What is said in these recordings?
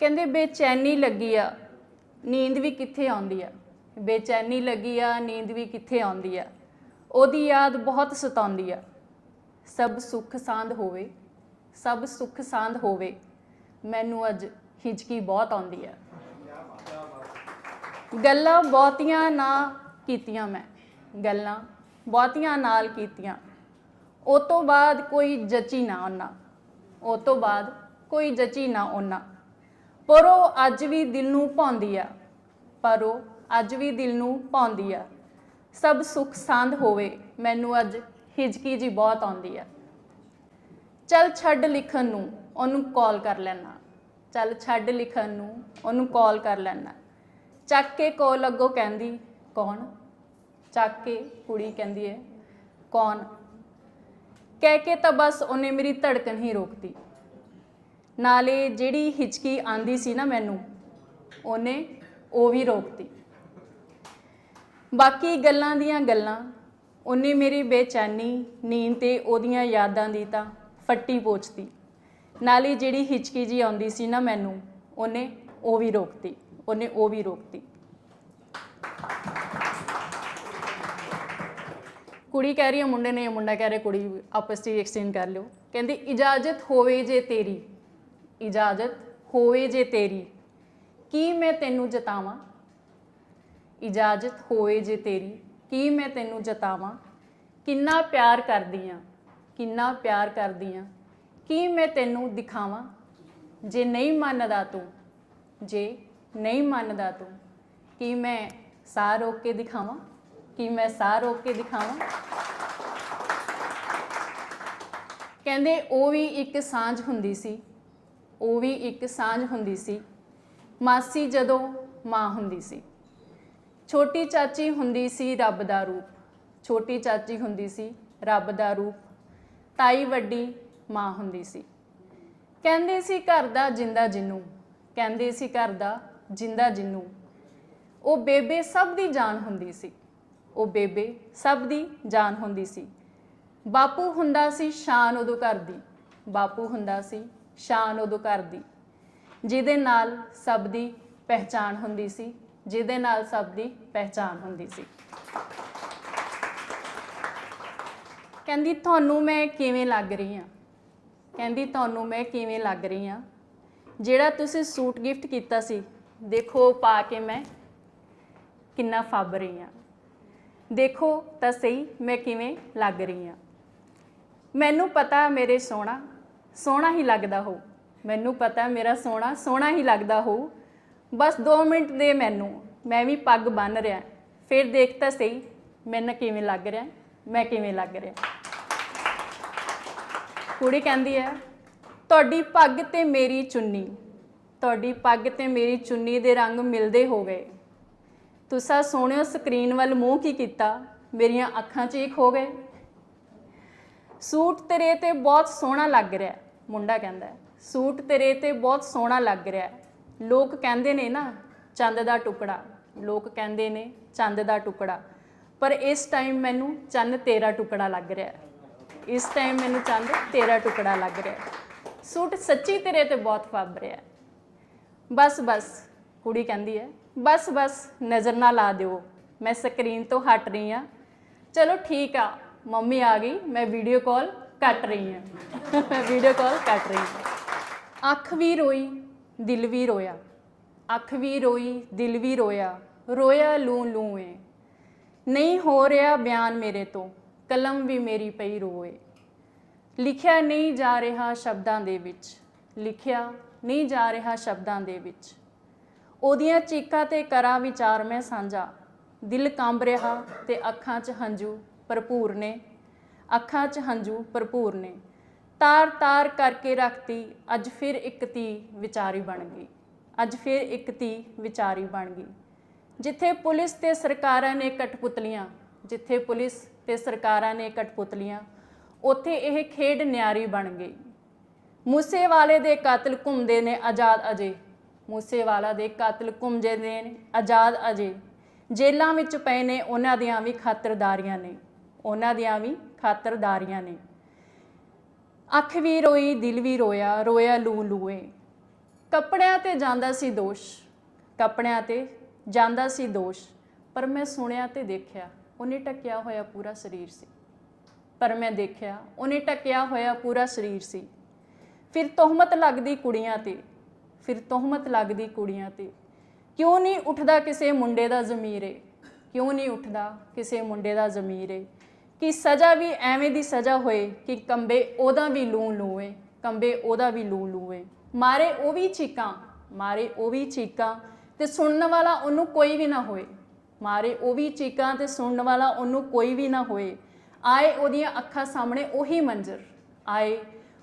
ਕਹਿੰਦੇ ਬੇਚੈਨੀ ਲੱਗੀ ਆ, ਨੀਂਦ ਵੀ ਕਿੱਥੇ ਆਉਂਦੀ ਆ? ਬੇਚੈਨੀ ਲੱਗੀ ਆ, ਨੀਂਦ ਵੀ ਕਿੱਥੇ ਆਉਂਦੀ ਆ? ਉਹਦੀ ਯਾਦ ਬਹੁਤ ਸਤਾਉਂਦੀ ਆ। ਸਭ ਸੁੱਖ ਸਾਂਦ ਹੋਵੇ, ਸਭ ਸੁੱਖ ਸਾਂਦ ਹੋਵੇ, ਮੈਨੂੰ ਅੱਜ ਹਿਚਕੀ ਬਹੁਤ ਆਉਂਦੀ ਆ। ਗੱਲਾਂ ਬਹੁਤੀਆਂ ਨਾ ਕੀਤੀਆਂ ਮੈਂ, ਗੱਲਾਂ ਬਹੁਤੀਆਂ ਨਾਲ ਕੀਤੀਆਂ। ਉਹ ਤੋਂ ਬਾਅਦ ਕੋਈ ਜਚੀ ਨਾ ਉਹਨਾਂ ਉਹ ਤੋਂ ਬਾਅਦ ਕੋਈ ਜਚੀ ਨਾ ਉਹਨਾਂ ਪਰ ਉਹ ਅੱਜ ਵੀ ਦਿਲ ਨੂੰ ਪਾਉਂਦੀ ਆ। ਪਰ ਉਹ ਅੱਜ ਵੀ ਦਿਲ ਨੂੰ ਪਾਉਂਦੀ ਆ। ਸਭ ਸੁੱਖ ਸਾਂਦ ਹੋਵੇ, ਮੈਨੂੰ ਅੱਜ ਹਿਜਕੀ ਜੀ ਬਹੁਤ ਆਉਂਦੀ ਆ। ਚੱਲ ਛੱਡ ਲਿਖਣ ਨੂੰ, ਉਹਨੂੰ ਕਾਲ ਕਰ ਲੈਣਾ ਚੱਲ ਛੱਡ ਲਿਖਣ ਨੂੰ, ਉਹਨੂੰ ਕਾਲ ਕਰ ਲੈਣਾ ਚੱਕ ਕੇ ਕੋਲ ਅੱਗੋਂ ਕਹਿੰਦੀ, ਕੌਣ? ਚੱਕ ਕੇ ਕੁੜੀ ਕਹਿੰਦੀ ਹੈ ਕੌਣ? ਕਹਿ ਕੇ ਤਾਂ ਬਸ ਉਹਨੇ ਮੇਰੀ ਧੜਕਣ ਹੀ ਰੋਕਤੀ। ਨਾਲੇ ਜਿਹੜੀ ਹਿਚਕੀ ਆਂਦੀ ਸੀ ਨਾ ਮੈਨੂੰ, ਉਹਨੇ ਉਹ ਵੀ ਰੋਕਤੀ। ਬਾਕੀ ਗੱਲਾਂ ਦੀਆਂ ਗੱਲਾਂ, ਉਹਨੇ ਮੇਰੀ ਬੇਚੈਨੀ ਨੀਂਦ ਤੇ ਉਹਦੀਆਂ ਯਾਦਾਂ ਦੀ ਤਾਂ ਫੱਟੀ ਪੋਚਤੀ। ਨਾਲੇ ਜਿਹੜੀ ਹਿਚਕੀ ਜੀ ਆਉਂਦੀ ਸੀ ਨਾ ਮੈਨੂੰ, ਉਹਨੇ ਉਹ ਵੀ ਰੋਕਤੀ, ਉਹਨੇ ਉਹ ਵੀ ਰੋਕਤੀ। ਕੁੜੀ ਕਹਿ ਰਹੀ ਹੈ ਮੁੰਡੇ ਨੇ, ਮੁੰਡਾ ਕਹਿ ਰਿਹਾ ਕੁੜੀ ਆਪਸ ਵਿੱਚ ਐਕਸਚੇਂਜ ਕਰ ਲਿਓ। ਕਹਿੰਦੀ, ਇਜਾਜ਼ਤ ਹੋਵੇ ਜੇ ਤੇਰੀ। ਇਜਾਜ਼ਤ ਹੋਵੇ ਜੇ ਤੇਰੀ। ਕੀ ਮੈਂ ਤੈਨੂੰ ਜਤਾਵਾਂ? ਇਜਾਜ਼ਤ ਹੋਵੇ ਜੇ ਤੇਰੀ। ਕੀ ਮੈਂ ਤੈਨੂੰ ਜਤਾਵਾਂ? ਕਿੰਨਾ ਪਿਆਰ ਕਰਦੀ ਆ ਕਿੰਨਾ ਪਿਆਰ ਕਰਦੀ ਆ ਕੀ ਮੈਂ ਤੈਨੂੰ ਦਿਖਾਵਾਂ? ਜੇ ਨਹੀਂ ਮੰਨਦਾ ਤੂੰ, ਜੇ ਨਹੀਂ ਮੰਨਦਾ ਤੂੰ, ਕੀ ਮੈਂ ਸਾਹ ਰੋਕ ਕੇ ਦਿਖਾਵਾਂ? ਕੀ ਮੈਂ ਸਾਹ ਰੋਕ ਕੇ ਦਿਖਾਵਾਂ? ਕਹਿੰਦੇ ਉਹ ਵੀ ਇੱਕ ਸਾਂਝ ਹੁੰਦੀ ਸੀ। ਉਹ ਵੀ ਇੱਕ ਸਾਂਝ ਹੁੰਦੀ ਸੀ। ਮਾਸੀ ਜਦੋਂ ਮਾਂ ਹੁੰਦੀ ਸੀ। ਛੋਟੀ ਚਾਚੀ ਹੁੰਦੀ ਸੀ ਰੱਬ ਦਾ ਰੂਪ। ਛੋਟੀ ਚਾਚੀ ਹੁੰਦੀ ਸੀ ਰੱਬ ਦਾ ਰੂਪ। ਤਾਈ ਵੱਡੀ ਮਾਂ ਹੁੰਦੀ ਸੀ। ਕਹਿੰਦੇ ਸੀ ਘਰ ਦਾ ਜਿੰਦਾ ਜਿੰਨੂ। ਕਹਿੰਦੇ ਸੀ ਘਰ ਦਾ ਜਿੰਦਾ ਜਿੰਨੂ। ਉਹ ਬੇਬੇ ਸਭ ਦੀ ਜਾਨ ਹੁੰਦੀ ਸੀ। ਉਹ ਬੇਬੇ ਸਭ ਦੀ ਜਾਨ ਹੁੰਦੀ ਸੀ। ਬਾਪੂ ਹੁੰਦਾ ਸੀ ਸ਼ਾਨ ਉਦੋਂ ਘਰ ਦੀ। ਬਾਪੂ ਹੁੰਦਾ ਸੀ ਸ਼ਾਨ ਉਦੋਂ ਘਰ ਦੀ, ਜਿਹਦੇ ਨਾਲ ਸਭ ਦੀ ਪਹਿਚਾਨ ਹੁੰਦੀ ਸੀ, ਜਿਹਦੇ ਨਾਲ ਸਭ ਦੀ ਪਹਿਚਾਨ ਹੁੰਦੀ ਸੀ। ਕਹਿੰਦੀ, ਤੁਹਾਨੂੰ ਮੈਂ ਕਿਵੇਂ ਲੱਗ ਰਹੀ ਹਾਂ ਕਹਿੰਦੀ, ਤੁਹਾਨੂੰ ਮੈਂ ਕਿਵੇਂ ਲੱਗ ਰਹੀ ਹਾਂ ਜਿਹੜਾ ਤੁਸੀਂ ਸੂਟ ਗਿਫਟ ਕੀਤਾ ਸੀ, ਦੇਖੋ ਪਾ ਕੇ ਮੈਂ ਕਿੰਨਾ ਫੱਬ ਰਹੀ ਹਾਂ ਦੇਖੋ ਤਾਂ ਸਹੀ ਮੈਂ ਕਿਵੇਂ ਲੱਗ ਰਹੀ ਹਾਂ ਮੈਨੂੰ ਪਤਾ ਮੇਰੇ ਸੋਹਣਾ ਸੋਹਣਾ ਹੀ ਲੱਗਦਾ ਹੋ ਮੈਨੂੰ ਪਤਾ ਮੇਰਾ ਸੋਹਣਾ ਸੋਹਣਾ ਹੀ ਲੱਗਦਾ ਹੋ ਬਸ 2 ਮਿੰਟ ਦੇ ਮੈਨੂੰ, ਮੈਂ ਵੀ ਪੱਗ ਬੰਨ ਰਿਹਾ। ਫਿਰ ਦੇਖ ਤਾਂ ਸਹੀ, ਮੈਨੂੰ ਕਿਵੇਂ ਲੱਗ ਰਿਹਾ, ਮੈਂ ਕਿਵੇਂ ਲੱਗ ਰਿਹਾ। ਕੁੜੀ ਕਹਿੰਦੀ ਹੈ, ਤੁਹਾਡੀ ਪੱਗ ਤੇ ਮੇਰੀ ਚੁੰਨੀ, ਤੁਹਾਡੀ ਪੱਗ ਤੇ ਮੇਰੀ ਚੁੰਨੀ ਦੇ ਰੰਗ ਮਿਲਦੇ ਹੋ ਗਏ। ਤੁਸਾਂ ਸੋਹਣਿਓ ਸਕਰੀਨ ਵੱਲ ਮੂੰਹ ਕੀ ਕੀਤਾ? ਮੇਰੀਆਂ ਅੱਖਾਂ 'ਚ ਇੱਕ ਹੋ ਗਏ। ਸੂਟ ਤੇਰੇ ਤੇ ਬਹੁਤ ਸੋਹਣਾ ਲੱਗ ਰਿਹਾ। ਮੁੰਡਾ ਕਹਿੰਦਾ ਸੂਟ ਤੇਰੇ ਤੇ ਬਹੁਤ ਸੋਹਣਾ ਲੱਗ ਰਿਹਾ ਹੈ। ਲੋਕ ਕਹਿੰਦੇ ਨੇ ਨਾ, ਚੰਦ ਦਾ ਟੁਕੜਾ ਲੋਕ ਕਹਿੰਦੇ ਨੇ, ਚੰਦ ਦਾ ਟੁਕੜਾ ਪਰ ਇਸ ਟਾਈਮ ਮੈਨੂੰ ਚੰਨ ਤੇਰਾ ਟੁਕੜਾ ਲੱਗ ਰਿਹਾ ਹੈ। ਇਸ ਟਾਈਮ ਮੈਨੂੰ ਚੰਦ ਤੇਰਾ ਟੁਕੜਾ ਲੱਗ ਰਿਹਾ ਹੈ। ਸੂਟ ਸੱਚੀ ਤੇਰੇ ਤੇ ਬਹੁਤ ਫੱਬ ਰਿਹਾ ਹੈ। ਬਸ ਬਸ, ਕੁੜੀ ਕਹਿੰਦੀ ਹੈ, ਬਸ ਬਸ, ਨਜ਼ਰ ਨਾ ਲਾ ਦਿਓ ਮੈਂ ਸਕਰੀਨ ਤੋਂ ਹਟ ਰਹੀ ਹਾਂ ਚਲੋ ਠੀਕ ਆ, ਮੰਮੀ ਆ ਗਈ, ਮੈਂ ਵੀਡੀਓ ਕਾਲ ਕੱਟ ਰਹੀ ਹਾਂ। ਮੈਂ ਵੀਡੀਓ ਕਾਲ ਕੱਟ ਰਹੀ ਹਾਂ। ਅੱਖ ਵੀ ਰੋਈ, ਦਿਲ ਵੀ ਰੋਇਆ। ਅੱਖ ਵੀ ਰੋਈ, ਦਿਲ ਵੀ ਰੋਇਆ। ਰੋਇਆ ਲੂ ਲੂ ਏ। ਨਹੀਂ ਹੋ ਰਿਹਾ ਬਿਆਨ ਮੇਰੇ ਤੋਂ। ਕਲਮ ਵੀ ਮੇਰੀ ਪਈ ਰੋਏ। ਲਿਖਿਆ ਨਹੀਂ ਜਾ ਰਿਹਾ ਸ਼ਬਦਾਂ ਦੇ ਵਿੱਚ। ਲਿਖਿਆ ਨਹੀਂ ਜਾ ਰਿਹਾ ਸ਼ਬਦਾਂ ਦੇ ਵਿੱਚ। ਉਹਦੀਆਂ ਚੀਕਾਂ ਤੇ ਕਰਾਂ ਵਿਚਾਰ ਮੈਂ ਸਾਂਝਾ। ਦਿਲ ਕੰਬ ਰਿਹਾ ਤੇ ਅੱਖਾਂ 'ਚ ਹੰਝੂ ਭਰਪੂਰ ਨੇ। ਅੱਖਾਂ 'ਚ ਹੰਝੂ ਭਰਪੂਰ ਨੇ। ਤਾਰ ਤਾਰ ਕਰਕੇ ਰੱਖਤੀ, ਅੱਜ ਫਿਰ ਇੱਕ ਤੀ ਵਿਚਾਰੀ ਬਣ ਗਈ। ਅੱਜ ਫਿਰ ਇੱਕ ਤੀ ਵਿਚਾਰੀ ਬਣ ਗਈ। ਜਿੱਥੇ ਪੁਲਿਸ ਤੇ ਸਰਕਾਰਾਂ ਨੇ ਕਠਪੁਤਲੀਆਂ, ਜਿੱਥੇ ਪੁਲਿਸ ਤੇ ਸਰਕਾਰਾਂ ਨੇ ਕਠਪੁਤਲੀਆਂ, ਉੱਥੇ ਇਹ ਖੇਡ ਨਿਆਰੀ ਬਣ ਗਈ। ਮੂਸੇਵਾਲੇ ਦੇ ਕਾਤਲ ਘੁੰਮਦੇ ਨੇ ਆਜ਼ਾਦ ਅਜੇ। ਮੂਸੇਵਾਲਾ ਦੇ ਕਾਤਲ ਘੁੰਮਦੇ ਨੇ ਆਜ਼ਾਦ ਅਜੇ। ਜੇਲਾਂ ਵਿੱਚ ਪਏ ਨੇ, ਉਹਨਾਂ ਦੀਆਂ ਵੀ ਖਾਤਰਦਾਰੀਆਂ ਨੇ। ਉਹਨਾਂ ਦੀਆਂ ਵੀ ਖਾਤਰਦਾਰੀਆਂ ਨੇ। ਅੱਖ ਵੀ ਰੋਈ, ਦਿਲ ਵੀ ਰੋਇਆ ਰੋਇਆ ਲੂ ਲੂਏ। ਕੱਪੜਿਆਂ ਤੇ ਜਾਂਦਾ ਸੀ ਦੋਸ਼, ਕੱਪੜਿਆਂ ਤੇ ਜਾਂਦਾ ਸੀ ਦੋਸ਼। ਪਰ ਮੈਂ ਸੁਣਿਆ ਤੇ ਦੇਖਿਆ, ਉਹਨੇ ਟਕਿਆ ਹੋਇਆ ਪੂਰਾ ਸਰੀਰ ਸੀ। ਪਰ ਮੈਂ ਦੇਖਿਆ, ਉਹਨੇ ਟਕਿਆ ਹੋਇਆ ਪੂਰਾ ਸਰੀਰ ਸੀ। ਫਿਰ ਤੋਹਮਤ ਲੱਗਦੀ ਕੁੜੀਆਂ ਤੇ, ਫਿਰ ਤੋਹਮਤ ਲੱਗਦੀ ਕੁੜੀਆਂ ਤੇ। ਕਿਉਂ ਨਹੀਂ ਉੱਠਦਾ ਕਿਸੇ ਮੁੰਡੇ ਦਾ ਜ਼ਮੀਰ ਏ? ਕਿਉਂ ਨਹੀਂ ਉੱਠਦਾ ਕਿਸੇ ਮੁੰਡੇ ਦਾ ਜ਼ਮੀਰ ਏ? ਕਿ ਸਜ਼ਾ ਵੀ ਐਵੇਂ ਦੀ ਸਜ਼ਾ ਹੋਏ ਕਿ ਕੰਬੇ ਉਹਦਾ ਵੀ ਲੂ ਲੂਏ, ਕੰਬੇ ਉਹਦਾ ਵੀ ਲੂ ਲੂਏ। ਮਾਰੇ ਉਹ ਵੀ ਚੀਕਾਂ, ਮਾਰੇ ਉਹ ਵੀ ਚੀਕਾਂ ਤੇ ਸੁਣਨ ਵਾਲਾ ਉਹਨੂੰ ਕੋਈ ਵੀ ਨਾ ਹੋਏ। ਮਾਰੇ ਉਹ ਵੀ ਚੀਕਾਂ ਤੇ ਸੁਣਨ ਵਾਲਾ ਉਹਨੂੰ ਕੋਈ ਵੀ ਨਾ ਹੋਏ। ਆਏ ਉਹਦੀਆਂ ਅੱਖਾਂ ਸਾਹਮਣੇ ਉਹੀ ਮੰਜ਼ਰ। ਆਏ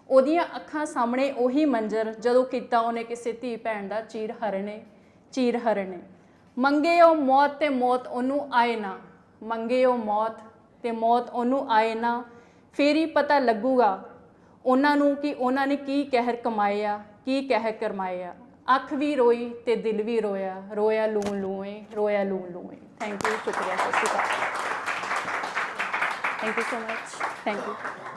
ਉਹਦੀਆਂ ਅੱਖਾਂ ਸਾਹਮਣੇ ਉਹੀ ਮੰਜ਼ਰ, ਜਦੋਂ ਕੀਤਾ ਉਹਨੇ ਕਿਸੇ ਧੀ ਭੈਣ ਦਾ ਚੀਰ ਹਰਣੇ ਚੀਰ ਹਰਣੇ ਮੰਗੇ ਉਹ ਮੌਤ ਤੇ ਮੌਤ ਉਹਨੂੰ ਆਏ ਨਾ ਮੰਗੇ ਉਹ ਮੌਤ ਤੇ ਮੌਤ ਉਹਨੂੰ ਆਏ ਨਾ, ਫੇਰ ਹੀ ਪਤਾ ਲੱਗੂਗਾ ਉਹਨਾਂ ਨੂੰ ਕਿ ਉਹਨਾਂ ਨੇ ਕੀ ਕਹਿਰ ਕਮਾਇਆ ਕੀ ਕਹਿਰ ਕਰਮਾਇਆ ਅੱਖ ਵੀ ਰੋਈ ਤੇ ਦਿਲ ਵੀ ਰੋਇਆ ਰੋਇਆ ਲੂ ਲੂਏ, ਰੋਇਆ ਲੂ ਲੂਏ। ਥੈਂਕ ਯੂ ਸ਼ੁਕਰੀਆ, ਸਤਿ ਸ਼੍ਰੀ ਅਕਾਲ। Thank you so much thank you